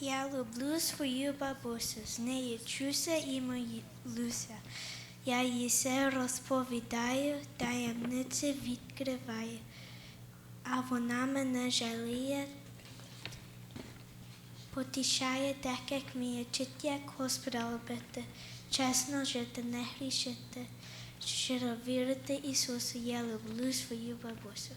Я люблю свою бабусю, з нею чуся і молюся. Я їй все розповідаю, таємниці відкриваю, а вона мене жаліє, потішає так, як вміє, вчить, як Господа любити, чесно жити, не грішити, щиро вірити Ісусу. Я люблю свою бабусю.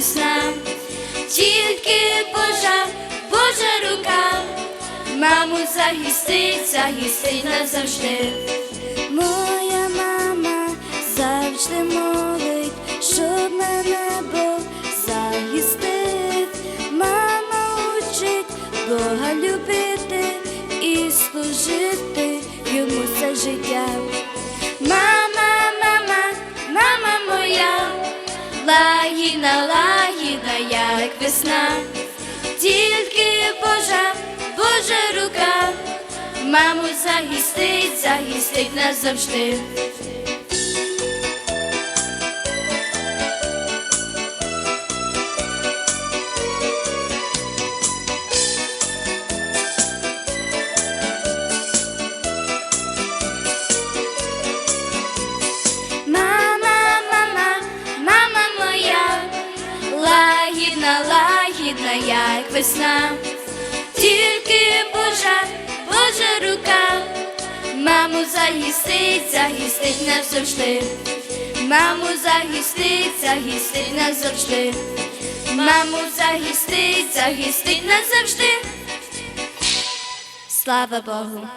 Весна, тільки Божа, Божа рука. Маму захистить, захистить назавжди. Моя мама завжди молить, щоб мене Бог захистив. Мама учить Бога любити і служити йому все життя. Мама, мама, мама моя, лагідна, лагідна, як весна, тільки Божа, Божа рука, маму захистить, захистить нас лагідна, як весна, тільки Божа, Божа рука, маму захистить, захистить нас завжди, маму захистить, захистить нас завжди, маму захистить, захистить нас завжди. Слава Богу.